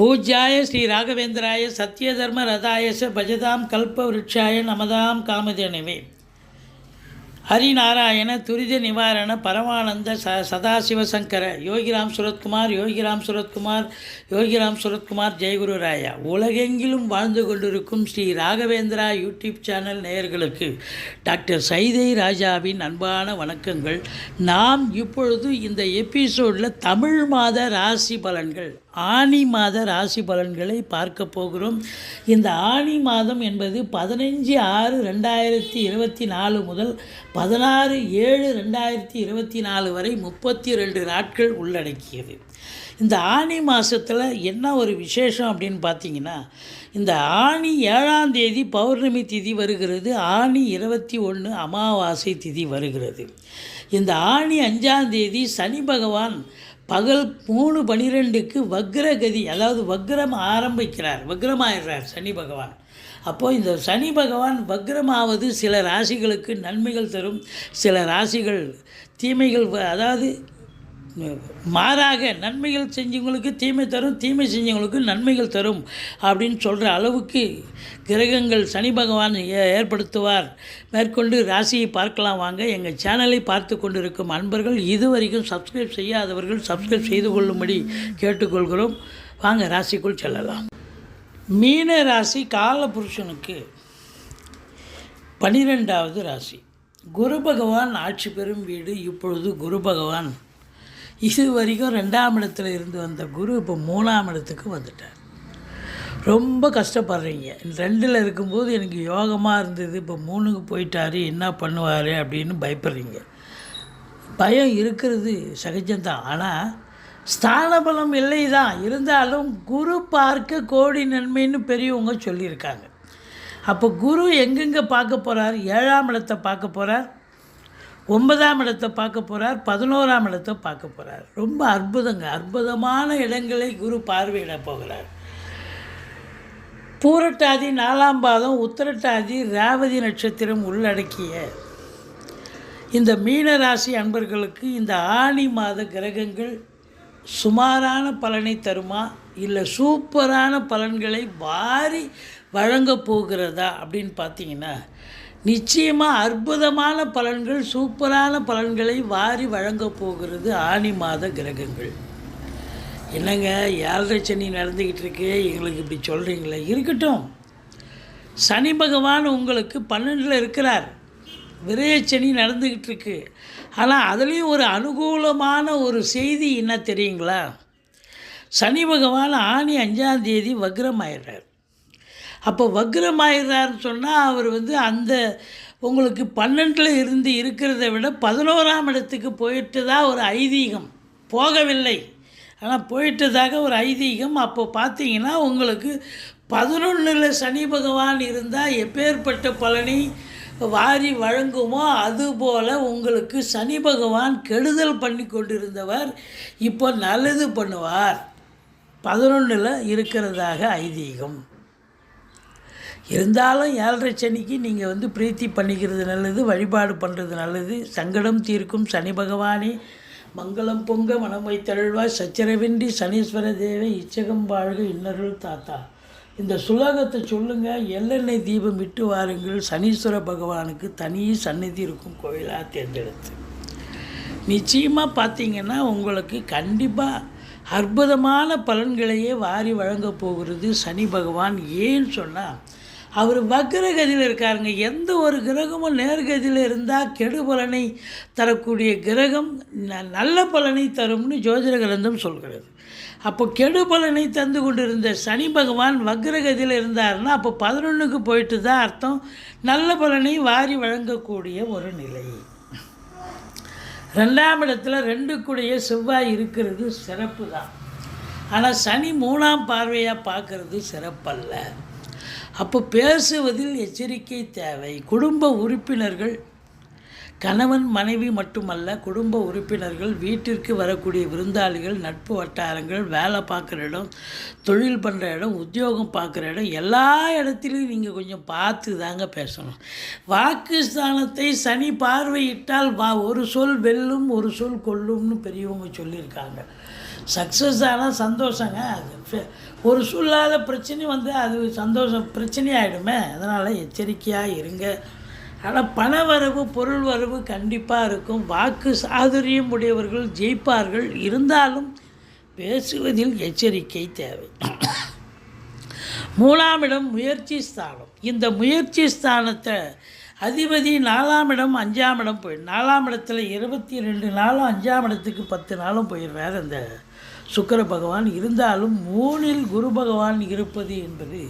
பூஜ்யாய ஸ்ரீ ராகவேந்திராய சத்யதர்ம ரதாயச பஜதாம் கல்ப விருட்சாய நமதாம் காமதேனவே. ஹரிநாராயண துரித நிவாரண பரமானந்த ச சதாசிவசங்கர யோகிராம் சுரத்குமார் யோகிராம் சுரத்குமார் யோகிராம் சுரத்குமார் ஜெயகுரு ராயா. உலகெங்கிலும் வாழ்ந்து கொண்டிருக்கும் ஸ்ரீ ராகவேந்திரா யூடியூப் சேனல் நேயர்களுக்கு டாக்டர் சைதை ராஜாவின் அன்பான வணக்கங்கள். நாம் இப்பொழுது இந்த எபிசோடில் தமிழ் மாத ராசி பலன்கள். ஆனி மாத ராசி பலன்களை பார்க்க போகிறோம். இந்த ஆனி மாதம் என்பது பதினஞ்சு ஆறு ரெண்டாயிரத்தி இருபத்தி நாலு முதல் பதினாறு ஏழு ரெண்டாயிரத்தி இருபத்தி நாலு வரை முப்பத்தி ரெண்டு நாட்கள் உள்ளடக்கியது. இந்த ஆனி மாதத்தில் என்ன ஒரு விசேஷம் அப்படின்னு பார்த்தீங்கன்னா இந்த ஆனி ஏழாம் தேதி பௌர்ணமி திதி வருகிறது ஆனி இருபத்தி ஒன்று அமாவாசை திதி வருகிறது. இந்த ஆனி அஞ்சாம் தேதி சனி பகவான் பகல் மூணு பனிரெண்டுக்கு வக்ரகதி அதாவது வக்ரம் ஆரம்பிக்கிறார் வக்ரமாயிடுறார் சனி பகவான். அப்போது இந்த சனி பகவான் வக்ரமாவது சில ராசிகளுக்கு நன்மைகள் தரும். சில ராசிகள் தீமைகள் வ- அதாவது மாறாக நன்மைகள் செஞ்சவங்களுக்கு தீமை தரும் தீமை செஞ்சவங்களுக்கு நன்மைகள் தரும் அப்படின்னு சொல்கிற அளவுக்கு கிரகங்கள் சனி பகவான் ஏ- ஏற்படுத்துவார். மேற்கொண்டு ராசியை பார்க்கலாம் வாங்க. எங்கள் சேனலை பார்த்து கொண்டிருக்கும் அன்பர்கள் இதுவரைக்கும் சப்ஸ்கிரைப் செய்யாதவர்கள் சப்ஸ்கிரைப் செய்து கொள்ளும்படி கேட்டுக்கொள்கிறோம். வாங்க ராசிக்குள் செல்லலாம். மீன ராசி காலபுருஷனுக்கு பனிரெண்டாவது ராசி. குரு பகவான் ஆட்சி பெறும் வீடு இப்பொழுது குரு பகவான் இது வரைக்கும் ரெண்டாம் இடத்துல இருந்து வந்த குரு இப்போ மூணாம் இடத்துக்கு வந்துட்டார். ரொம்ப கஷ்டப்படுறீங்க. ரெண்டில் இருக்கும்போது எனக்கு யோகமாக இருந்தது. இப்போ மூணுக்கு போயிட்டார். என்ன பண்ணுவார் அப்படின்னு பயப்படுறீங்க. பயம் இருக்கிறது சகஜம்தான். ஆனால் ஸ்தானபலம் இல்லை தான் இருந்தாலும் குரு பார்க்க கோடி நன்மைன்னு பெரியவங்க சொல்லியிருக்காங்க. அப்போ குரு எங்கெங்கே பார்க்க போகிறார் ஏழாம் இடத்தை பார்க்க போகிறார் ஒன்பதாம் இடத்தை பார்க்க போகிறார் பதினோராம் இடத்தை பார்க்க போகிறார் ரொம்ப அற்புதங்க அற்புதமான இடங்களை குரு பார்வையிட போகிறார். பூரட்டாதி நாலாம் பாதம் உத்திரட்டாதி ரேவதி நட்சத்திரம் உள்ளடக்கிய இந்த மீன ராசி அன்பர்களுக்கு இந்த ஆனி மாத கிரகங்கள் சுமாரான பலனை தருமா இல்லை சூப்பரான பலன்களை வாரி வழங்கப் போகிறதா அப்படின்னு பார்த்தீங்கன்னா நிச்சயமாக அற்புதமான பலன்கள் சூப்பரான பலன்களை வாரி வழங்கப் போகிறது ஆனி மாத கிரகங்கள். என்னங்க ஏழரை சனி நடந்துக்கிட்டு இருக்கு எங்களுக்கு இப்படி சொல்கிறீங்களே இருக்கட்டும். சனி பகவான் உங்களுக்கு பன்னெண்டில் இருக்கிறார். விரயச்சனி நடந்துக்கிட்டு இருக்கு. ஆனால் அதுலேயும் ஒரு அனுகூலமான ஒரு செய்தி என்ன தெரியுங்களா? சனி பகவான் ஆணி அஞ்சாம் தேதி வக்ரமாயிடுறார் அப்போ வக்ரமாயிடுறாருன்னு சொன்னால் அவர் வந்து அந்த உங்களுக்கு பன்னெண்டில் இருந்து இருக்கிறத விட பதினோராம் இடத்துக்கு போயிட்டு தான் ஒரு ஐதீகம். போகவில்லை. ஆனால் போயிட்டதாக ஒரு ஐதீகம். அப்போ பார்த்தீங்கன்னா உங்களுக்கு பதினொன்றில் சனி பகவான் இருந்தால் எப்பேற்பட்ட பலனை வாரி வழங்குமோ அதுபோல் உங்களுக்கு சனி பகவான் கெடுதல் பண்ணி கொண்டிருந்தவர் இப்போ நல்லது பண்ணுவார். பதினொன்றில் இருக்கிறதாக ஐதீகம். இருந்தாலும் ஏழரை சனிக்கு நீங்கள் வந்து பிரீத்தி பண்ணிக்கிறது நல்லது வழிபாடு பண்ணுறது நல்லது. சங்கடம் தீர்க்கும் சனி பகவானே. மங்களம் பொங்க மனம் வைத்தருள்வாய். சச்சரவின்றி சனீஸ்வர தேவை இச்சகம் வாழ்க இன்னருள் தாத்தா. இந்த சுலோகத்தை சொல்லுங்கள் எள்ளெண்ணெய் தீபம் விட்டு வாருங்கள். சனீஸ்வர பகவானுக்கு தனி சந்நிதி இருக்கும் கோயிலாக தேர்ந்தெடுத்து. நிச்சயமாக பார்த்தீங்கன்னா உங்களுக்கு கண்டிப்பாக அற்புதமான பலன்களையே வாரி வழங்கப் போகிறது சனி பகவான். ஏன்னு சொன்னால் அவர் வக்ரகதியில் இருக்காருங்க. எந்த ஒரு கிரகமும் நேர்கதியில் இருந்தால் கெடு பலனை தரக்கூடிய கிரகம் நல்ல பலனை தரும்னு ஜோதிட கிரந்தம் சொல்கிறது. அப்போ கெடு பலனை தந்து கொண்டிருந்த சனி பகவான் வக்ரகதியில் இருந்தார்னா அப்போ பதினொன்றுக்கு போயிட்டு தான் அர்த்தம். நல்ல பலனை வாரி வழங்கக்கூடிய ஒரு நிலை. ரெண்டாம் இடத்துல ரெண்டு கூடிய செவ்வாய் இருக்கிறது சிறப்பு தான் ஆனால் சனி மூணாம் பார்வையாக பார்க்கறது சிறப்பல்ல. அப்போ பேசுவதில் எச்சரிக்கை தேவை. குடும்ப உறுப்பினர்கள் கணவன் மனைவி மட்டுமல்ல குடும்ப உறுப்பினர்கள் வீட்டிற்கு வரக்கூடிய விருந்தாளிகள் நட்பு வட்டாரங்கள் வேலை பார்க்குற இடம் தொழில் பண்ணுற இடம் உத்தியோகம் பார்க்குற இடம் எல்லா இடத்துலையும் நீங்கள் கொஞ்சம் பார்த்து தாங்க பேசணும். வாக்குஸ்தானத்தை சனி பார்வையிட்டால் வா ஒரு சொல் வெல்லும் ஒரு சொல் கொல்லும்னு பெரியவங்க சொல்லியிருக்காங்க. சக்ஸஸ் ஆனால் சந்தோஷங்க. அது ஒரு சொல்லாத பிரச்சனை வந்து அது சந்தோஷம் பிரச்சனையாயிடுமே அதனால் எச்சரிக்கையாக இருங்க. ஆனால் பண வரவு பொருள் வரவு கண்டிப்பாக இருக்கும். வாக்கு சாதுரியம் உடையவர்கள் ஜெயிப்பார்கள். இருந்தாலும் பேசுவதில் எச்சரிக்கை தேவை. மூணாம் இடம் முயற்சி ஸ்தானம். இந்த முயற்சி ஸ்தானத்தை அதிபதி நாலாம் இடம் அஞ்சாம் இடம் போய் நாலாம் இடத்துல இருபத்தி ரெண்டு நாளும் அஞ்சாம் இடத்துக்கு பத்து நாளும் போயிடுறாரு அந்த சுக்கர பகவான் இருந்தாலும் மூணில் குரு பகவான் இருப்பது என்பது.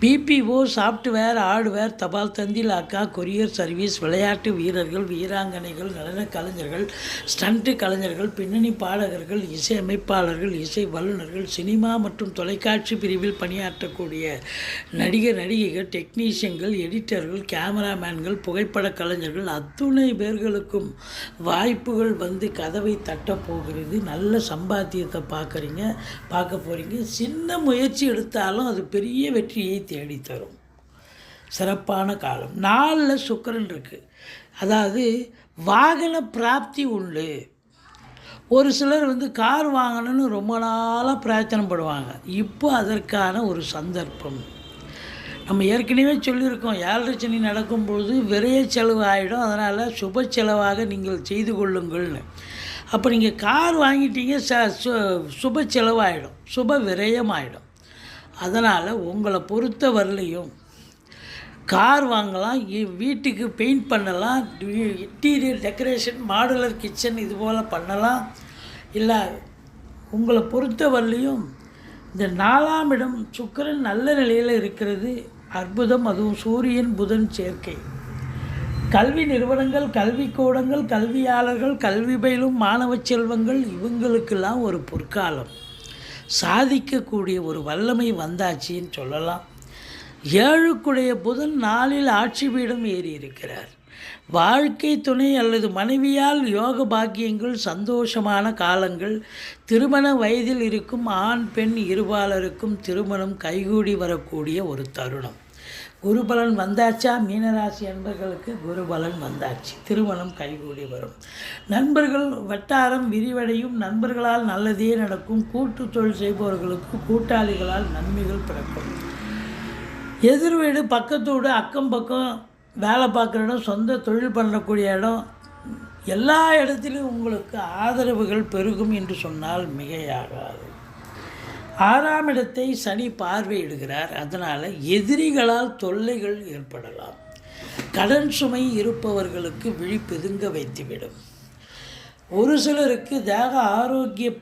பிபிஓ சாஃப்ட்வேர் ஹார்ட்வேர் தபால் தந்தில் அக்கா கொரியர் சர்வீஸ் விளையாட்டு வீரர்கள் வீராங்கனைகள் நடன கலைஞர்கள் ஸ்டண்ட் கலைஞர்கள் பின்னணி பாடகர்கள் இசை அமைப்பாளர்கள் இசை வல்லுநர்கள் சினிமா மற்றும் தொலைக்காட்சி பிரிவில் பணியாற்றக்கூடிய நடிகர் நடிகைகள் டெக்னீஷியன்கள் எடிட்டர்கள் கேமராமேன்கள் புகைப்பட கலைஞர்கள் அத்துணை பேர்களுக்கும் வாய்ப்புகள் வந்து கதவை தட்டப்போகிறது நல்ல சம்பாத்தியத்தை பார்க்குறீங்க பார்க்க போகிறீங்க சின்ன முயற்சி எடுத்தாலும் அது பெரிய வெற்றியை தேடித்தரும். சிறப்பான காலம். நாளில் சுக்கரன் இருக்குது அதாவது வாகன பிராப்தி உண்டு. ஒரு சிலர் வந்து கார் வாங்கணும்னு ரொம்ப நாளாக பிரயத்தனப்படுவாங்க இப்போ அதற்கான ஒரு சந்தர்ப்பம். நம்ம ஏற்கனவே சொல்லியிருக்கோம் ஏழரை சனி நடக்கும்பொழுது விரைய செலவு ஆகிடும் அதனால் சுப செலவாக நீங்கள் செய்து கொள்ளுங்கள்னு. அப்போ நீங்கள் கார் வாங்கிட்டீங்க ச சு சுப செலவாயிடும் சுப விரயமாயிடும். அதனால் உங்களை பொறுத்த வரலையும் கார் வாங்கலாம் இ- வீட்டுக்கு பெயிண்ட் பண்ணலாம் இன்டீரியர் டெக்கரேஷன் மாடுலர் கிச்சன் இது போல் பண்ணலாம். இல்லை உங்களை பொறுத்த வரலையும் இந்த நாலாம் இடம் சுக்கிரன் நல்ல நிலையில் இருக்கிறது அற்புதம் அதுவும் சூரியன் புதன் சேர்க்கை. கல்வி நிறுவனங்கள் கல்விக்கூடங்கள் கல்வியாளர்கள் கல்வி பயிலும் மாணவ செல்வங்கள் இவங்களுக்கெல்லாம் ஒரு பொற்காலம். சாதிக்கக்கூடிய ஒரு வல்லமை வந்தாச்சின்னு சொல்லலாம். ஏழுக்குடைய புதன் நாளில் ஆட்சி பீடம் ஏறி இருக்கிறார். வாழ்க்கை துணை அல்லது மனைவியால் யோக பாக்கியங்கள் சந்தோஷமான காலங்கள் திருமண வயதில் இருக்கும் ஆண் பெண் இருபாலருக்கும் திருமணம் கைகூடி வரக்கூடிய ஒரு தருணம். குருபலன் வந்தாச்சா? மீனராசி அன்பர்களுக்கு குருபலன் வந்தாச்சு. திருமணம் கைகூடி வரும். நண்பர்கள் வட்டாரம் விரிவடையும். நண்பர்களால் நல்லதே நடக்கும். கூட்டு தொழில் செய்பவர்களுக்கு கூட்டாளிகளால் நன்மைகள் பிறக்கும். எதிர் வீடு பக்கத்து அக்கம் பக்கம் வேலை பார்க்குற இடம் சொந்த தொழில் பண்ணக்கூடிய இடம் எல்லா இடத்திலும் உங்களுக்கு ஆதரவுகள் பெருகும் என்று சொன்னால் மிகையாகாது. ஆறாம் இடத்தை சனி பார்வையிடுகிறார். அதனால் எதிரிகளால் தொல்லைகள் ஏற்படலாம். கடன் சுமை இருப்பவர்களுக்கு விழிப்பெதுங்க வைத்துவிடும். ஒரு சிலருக்கு தேக ஆரோக்கிய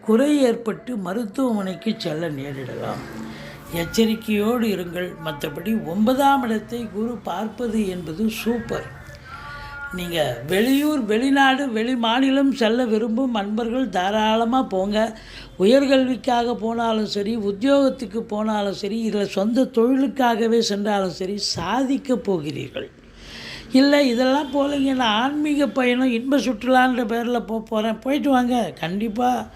குறை ஏற்பட்டு மருத்துவமனைக்கு செல்ல நேரிடலாம். எச்சரிக்கையோடு இருங்கள். மற்றபடி ஒன்பதாம் இடத்தை குரு பார்ப்பது என்பது சூப்பர். நீங்கள் வெளியூர் வெளிநாடு வெளி மாநிலம் செல்ல விரும்பும் அன்பர்கள் தாராளமாக போங்க. உயர்கல்விக்காக போனாலும் சரி உத்தியோகத்துக்கு போனாலும் சரி இல்லை சொந்த தொழிலுக்காகவே சென்றாலும் சரி சாதிக்கப் போகிறீர்கள். இல்லை இதெல்லாம் போகலைங்க நான் ஆன்மீக பயணம் இன்ப சுற்றுலான்ற பேரில் போக போகிறேன் போயிட்டு வாங்க. கண்டிப்பாக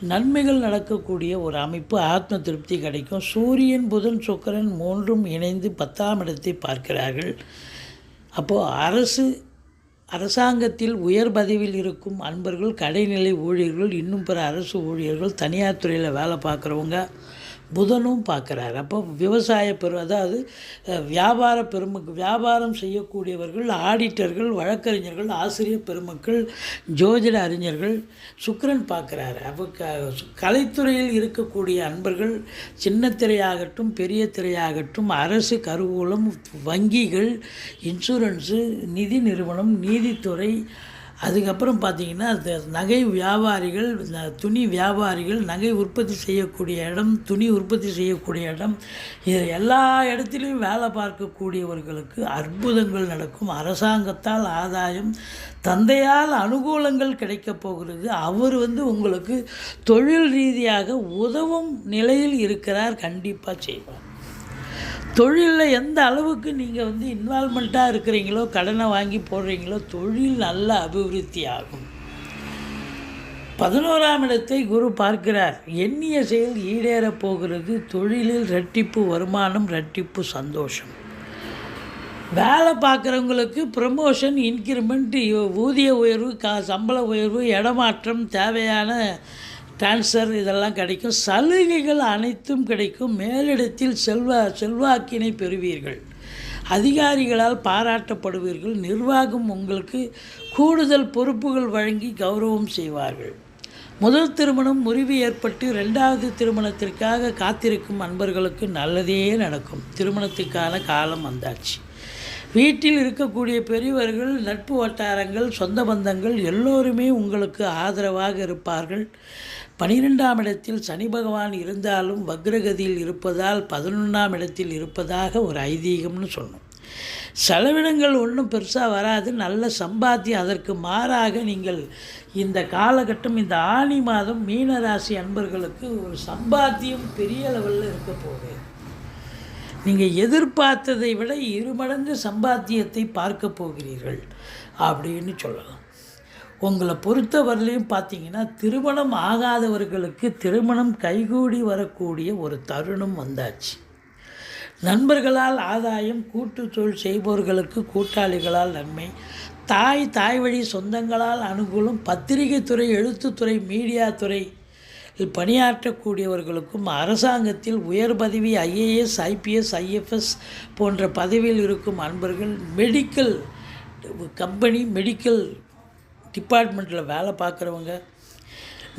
நன்மைகள் நடக்கக்கூடிய ஒரு அமைப்பு ஆத்ம திருப்தி கிடைக்கும். சூரியன் புதன் சுக்கிரன் மூன்றும் இணைந்து பத்தாம் இடத்தை பார்க்கிறார்கள். அப்போது அரசு அரசாங்கத்தில் உயர் பதவியில் இருக்கும் அன்பர்கள் கடைநிலை ஊழியர்கள் இன்னும் பிற அரசு ஊழியர்கள் தனியார் துறையில் வேலை பார்க்குறவங்க புதனும் பார்க்குறாரு. அப்போ விவசாய பெரு அதாவது வியாபார பெருமக்கு வியாபாரம் செய்யக்கூடியவர்கள் ஆடிட்டர்கள் வழக்கறிஞர்கள் ஆசிரியர் பெருமக்கள் ஜோதிட அறிஞர்கள் சுக்கரன் பார்க்குறாரு. அப்போ க கலைத்துறையில் இருக்கக்கூடிய அன்பர்கள் சின்ன திரையாகட்டும் பெரிய திரையாகட்டும் அரசு கருவூலம் வங்கிகள் இன்சூரன்ஸு நிதி நிறுவனம் நீதித்துறை அதுக்கப்புறம் பார்த்தீங்கன்னா நகை வியாபாரிகள் துணி வியாபாரிகள் நகை உற்பத்தி செய்யக்கூடிய இடம் துணி உற்பத்தி செய்யக்கூடிய இடம் இது எல்லா இடத்துலையும் வேலை பார்க்கக்கூடியவர்களுக்கு அற்புதங்கள் நடக்கும். அரசாங்கத்தால் ஆதாயம் தந்தையால் அனுகூலங்கள் கிடைக்கப் போகிறது. அவர் வந்து உங்களுக்கு தொழில் ரீதியாக உதவும் நிலையில் இருக்கிறார். கண்டிப்பாக செய்வார். தொழிலில் எந்த அளவுக்கு நீங்கள் வந்து இன்வால்மெண்ட்டாக இருக்கிறீங்களோ கடனை வாங்கி போடுறீங்களோ தொழில் நல்ல அபிவிருத்தி ஆகும். பதினோராம் இடத்தை குரு பார்க்கிறார். எண்ணிய செயல் ஈடேறப் போகிறது. தொழிலில் ரெட்டிப்பு வருமானம் ரெட்டிப்பு சந்தோஷம். வேலை பார்க்குறவங்களுக்கு ப்ரமோஷன் இன்க்ரிமெண்ட் ஊதிய உயர்வு கா சம்பள உயர்வு இடமாற்றம் தேவையான ட்ரான்ஸ்ஃபர் இதெல்லாம் கிடைக்கும். சலுகைகள் அனைத்தும் கிடைக்கும். மேலிடத்தில் செல்வா செல்வாக்கினை பெறுவீர்கள். அதிகாரிகளால் பாராட்டப்படுவீர்கள். நிர்வாகம் உங்களுக்கு கூடுதல் பொறுப்புகள் வழங்கி கௌரவம் செய்வார்கள். முதல் திருமணம் முறிவு ஏற்பட்டு ரெண்டாவது திருமணத்திற்காக காத்திருக்கும் அன்பர்களுக்கு நல்லதே நடக்கும். திருமணத்துக்கான காலம் வந்தாச்சு. வீட்டில் இருக்கக்கூடிய பெரியவர்கள் நட்பு வட்டாரங்கள் சொந்த பந்தங்கள் எல்லோருமே உங்களுக்கு ஆதரவாக இருப்பார்கள். பனிரெண்டாம் இடத்தில் சனி பகவான் இருந்தாலும் வக்ரகதியில் இருப்பதால் பதினொன்றாம் இடத்தில் இருப்பதாக ஒரு ஐதீகம்னு சொன்னோம். செலவினங்கள் ஒன்றும் பெருசாக வராது. நல்ல சம்பாத்தியம். அதற்கு மாறாக நீங்கள் இந்த காலகட்டம் இந்த ஆனி மாதம் மீனராசி அன்பர்களுக்கு ஒரு சம்பாத்தியம் பெரிய லெவலில் இருக்க போகுது. நீங்கள் எதிர்பார்த்ததை விட இருமடங்கு சம்பாத்தியத்தை பார்க்க போகிறீர்கள் அப்படின்னு சொல்லலாம். உங்களை பொறுத்தவரையிலையும் பார்த்தீங்கன்னா திருமணம் ஆகாதவர்களுக்கு திருமணம் கைகூடி வரக்கூடிய ஒரு தருணம் வந்தாச்சு. நண்பர்களால் ஆதாயம் கூட்டு தொழில் செய்பவர்களுக்கு கூட்டாளிகளால் நன்மை தாய் தாய் வழி சொந்தங்களால் அனுகூலம் பத்திரிகை துறை எழுத்துத்துறை மீடியா துறை பணியாற்றக்கூடியவர்களுக்கும் அரசாங்கத்தில் உயர் பதவி ஐஏஎஸ் ஐபிஎஸ் ஐஎஃப்எஸ் போன்ற பதவியில் இருக்கும் அன்பர்கள் மெடிக்கல் கம்பெனி மெடிக்கல் டிபார்ட்மெண்ட்டில் வேலை பார்க்குறவங்க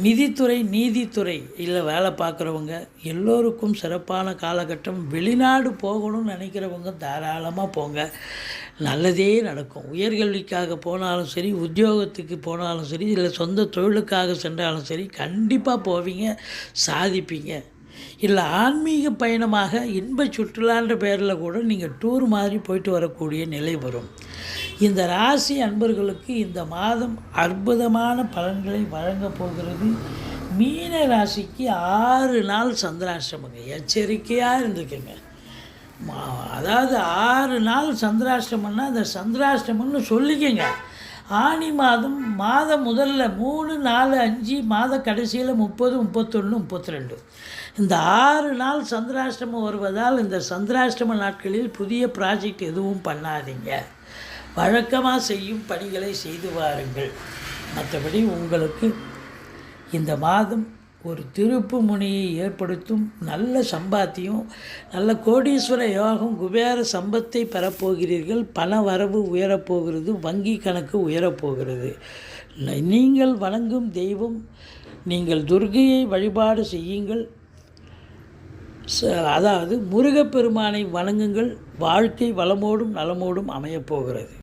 நிதித்துறை நீதித்துறை இல்லை வேலை பார்க்குறவங்க எல்லோருக்கும் சிறப்பான காலகட்டம். வெளிநாடு போகணும்னு நினைக்கிறவங்க தாராளமாக போங்க. நல்லதே நடக்கும். உயர்கல்விக்காக போனாலும் சரி உத்தியோகத்துக்கு போனாலும் சரி இல்லை சொந்த தொழிலுக்காக சென்றாலும் சரி கண்டிப்பாக போவீங்க சாதிப்பீங்க. இல்லை ஆன்மீக பயணமாக இன்ப சுற்றுலான்ற பேரில் கூட நீங்கள் டூர் மாதிரி போயிட்டு வரக்கூடிய நிலை வரும். இந்த ராசி அன்பர்களுக்கு இந்த மாதம் அற்புதமான பலன்களை வழங்கப் போகிறது. மீன ராசிக்கு ஆறு நாள் சந்திராஷ்டமங்க. எச்சரிக்கையாக இருந்துக்குங்க. மா- அதாவது ஆறு நாள் சந்திராஷ்டமம்னா அந்த சந்திராஷ்டமம்னு சொல்லிக்கங்க. ஆனி மாதம் மாதம் முதல்ல மூணு நாலு அஞ்சு மாத கடைசியில் முப்பது முப்பத்தொன்று முப்பத்தி ரெண்டு இந்த ஆறு நாள் சந்திராஷ்டமம் வருவதால் இந்த சந்திராஷ்டம நாட்களில் புதிய ப்ராஜெக்ட் எதுவும் பண்ணாதீங்க. வழக்கமாக செய்யும் பணிகளை செய்து வாருங்கள். மற்றபடி உங்களுக்கு இந்த மாதம் ஒரு திருப்பு முனையை ஏற்படுத்தும் நல்ல சம்பாத்தியம் நல்ல கோடீஸ்வர யோகம் குபேர சம்பத்தை பெறப்போகிறீர்கள். பண வரவு உயரப்போகிறது வங்கி கணக்கு உயரப்போகிறது. நீங்கள் வணங்கும் தெய்வம் நீங்கள் துர்கையை வழிபாடு செய்யுங்கள். ச- அதாவது முருகப்பெருமானை வணங்குங்கள். வாழ்க்கை வளமோடும் நலமோடும் அமையப்போகிறது.